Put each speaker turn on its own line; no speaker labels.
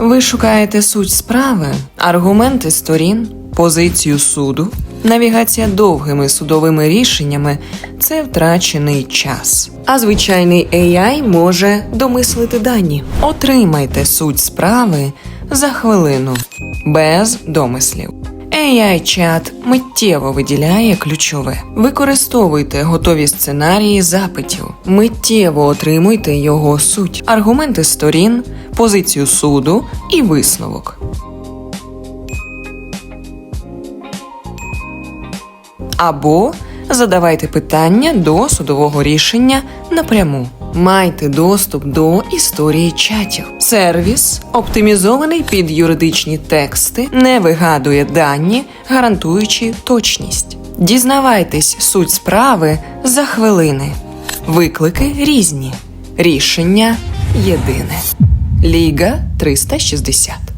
Ви шукаєте суть справи, аргументи сторін, позицію суду. Навігація довгими судовими рішеннями це втрачений час. А звичайний AI може домислити дані. Отримайте суть справи за хвилину без домислів. AI-чат миттєво виділяє ключове. Використовуйте готові сценарії запитів, миттєво отримуйте його суть, аргументи сторін, позицію суду і висновок. Або задавайте питання до судового рішення напряму. Майте доступ до історії чатів. Сервіс, оптимізований під юридичні тексти, не вигадує дані, гарантуючи точність. Дізнавайтесь суть справи за хвилини. Виклики різні. Рішення єдине. Ліга 360